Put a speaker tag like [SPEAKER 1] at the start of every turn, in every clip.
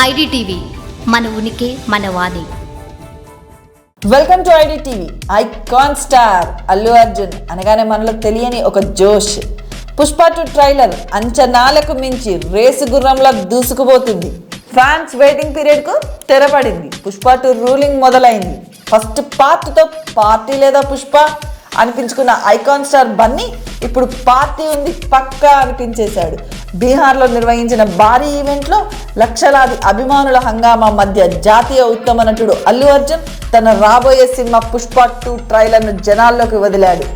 [SPEAKER 1] IDTV మన ఉనికి మన వాణి.
[SPEAKER 2] Welcome to ID TV icon star Allu Arjun అనగానే మనలో తెలియని ఒక జోష్. పుష్ప టు ట్రైలర్ అంచనాలకు మించి రేసు గుర్రంలా దూసుకుపోతుంది. ఫ్యాన్స్ వెయిటింగ్ పీరియడ్కు తెరపడింది. పుష్ప టు రూలింగ్ మొదలైంది. ఫస్ట్ పార్ట్తో పార్టీ లేదా పుష్ప? అనిపించుకున్న ఐకాన్ స్టార్ బన్నీ ఇప్పుడు పార్టీ ఉంది పక్కా అనిపించేశాడు. బీహార్లో నిర్వహించిన భారీ ఈవెంట్లో లక్షలాది అభిమానుల హంగామా మధ్య జాతీయ ఉత్తమ నటుడు అల్లు అర్జున్ తన రాబోయే సినిమా పుష్ప టూ ట్రైలర్ను జనాల్లోకి వదిలాడు.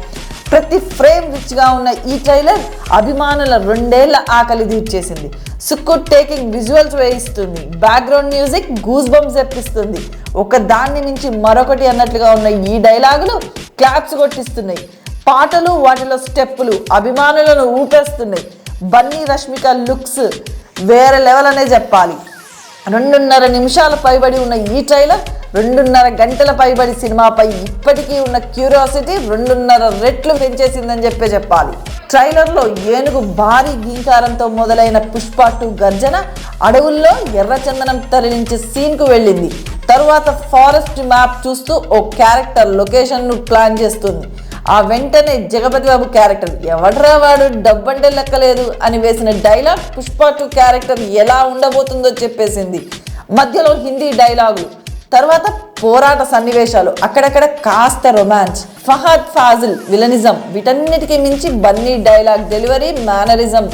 [SPEAKER 2] ప్రతి ఫ్రేమ్ రిచ్గా ఉన్న ఈ ట్రైలర్ అభిమానుల రెండేళ్ళ ఆకలి తీర్చేసింది. సుక్కు టేకింగ్ విజువల్స్ వేయిస్తుంది. బ్యాక్గ్రౌండ్ మ్యూజిక్ గూస్ బంప్స్ తెప్పిస్తుంది. ఒక దాన్ని మించి మరొకటి అన్నట్లుగా ఉన్న ఈ డైలాగులు క్లాప్స్ కొట్టిస్తున్నాయి. పాటలు వాటిలో స్టెప్పులు అభిమానులను ఊపేస్తున్నాయి. బన్నీ రష్మిక లుక్స్ వేరే లెవెల్ అనే చెప్పాలి. రెండున్నర నిమిషాల పైబడి ఉన్న ఈ ట్రైలర్ రెండున్నర గంటల పైబడి సినిమాపై ఇప్పటికీ ఉన్న క్యూరియాసిటీ రెండున్నర రెట్లు పెంచేసిందని చెప్పే చెప్పాలి. ట్రైలర్లో ఏనుగు భారీ గీంకారంతో మొదలైన పుష్ప టూ గర్జన అడవుల్లో ఎర్రచందనం తరలించే సీన్కు వెళ్ళింది. తరువాత ఫారెస్ట్ మ్యాప్ చూస్తూ ఓ క్యారెక్టర్ లొకేషన్ను ప్లాన్ చేస్తుంది. ఆ వెంటనే జగపతి బాబు క్యారెక్టర్ ఎవడరా వాడు? డబ్బంటే లెక్కలేదు అని వేసిన డైలాగ్ పుష్ప టూ క్యారెక్టర్ ఎలా ఉండబోతుందో చెప్పేసింది. మధ్యలో హిందీ డైలాగులు తర్వాత పోరాట సన్నివేశాలు అక్కడక్కడ కాస్త రొమాన్స్ ఫహద్ ఫాజిల్ విలనిజం వీటన్నిటికీ మించి బన్నీ డైలాగ్ డెలివరీ మేనరిజం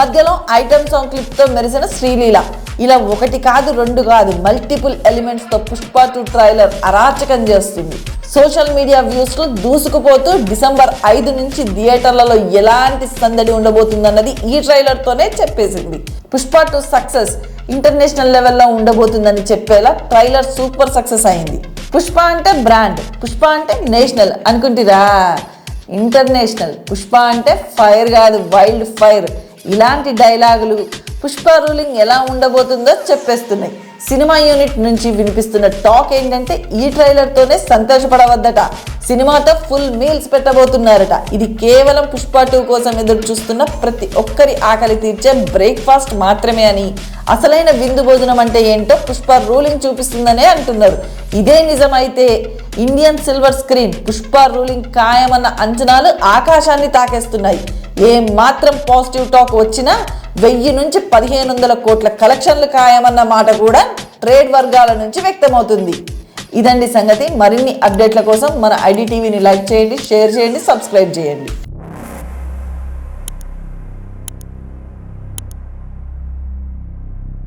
[SPEAKER 2] మధ్యలో ఐటమ్ సాంగ్ క్లిప్తో మెరిసిన శ్రీలీల. ఇలా ఒకటి కాదు రెండు కాదు. మల్టిపుల్ ఎలిమెంట్స్తో పుష్ప టూ ట్రైలర్ అరాచకం చేస్తుంది. సోషల్ మీడియా వ్యూస్లో దూసుకుపోతూ డిసెంబర్ ఐదు నుంచి థియేటర్లలో ఎలాంటి సందడి ఉండబోతుందన్నది ఈ ట్రైలర్తోనే చెప్పేసింది. పుష్ప టూ సక్సెస్ ఇంటర్నేషనల్ లెవెల్లో ఉండబోతుందని చెప్పేలా ట్రైలర్ సూపర్ సక్సెస్ అయింది. పుష్ప అంటే బ్రాండ్ పుష్ప అంటే నేషనల్ అనుకుంటురా? ఇంటర్నేషనల్ పుష్ప అంటే ఫైర్ కాదు వైల్డ్ ఫైర్ ఇలాంటి డైలాగులు పుష్ప రూలింగ్ ఎలా ఉండబోతుందో చెప్పేస్తున్నాయి. సినిమా యూనిట్ నుంచి వినిపిస్తున్న టాక్ ఏంటంటే ఈ ట్రైలర్తోనే సంతోషపడవద్దట. సినిమాతో ఫుల్ మీల్స్ పెట్టబోతున్నారట. ఇది కేవలం పుష్ప టూ కోసం ఎదురు చూస్తున్న ప్రతి ఒక్కరి ఆకలి తీర్చే బ్రేక్ఫాస్ట్ మాత్రమే అని. అసలైన విందు భోజనం అంటే ఏంటో పుష్ప రూలింగ్ చూపిస్తుందనే అంటున్నారు. ఇదే నిజమైతే Indian silver screen Pushpa ruling ఖాయమన్న అంచనాలు ఆకాశాన్ని తాకేస్తున్నాయి. ఏం మాత్రం పాజిటివ్ టాక్ వచ్చినా వెయ్యి నుంచి పదిహేను వందల కోట్ల కలెక్షన్లు ఖాయమన్న మాట కూడా ట్రేడ్ వర్గాల నుంచి వ్యక్తమవుతుంది. ఇదండి సంగతి. మరిన్ని అప్డేట్ల కోసం మన ఐడి టీవీని లైక్ చేయండి షేర్ చేయండి సబ్స్క్రైబ్ చేయండి.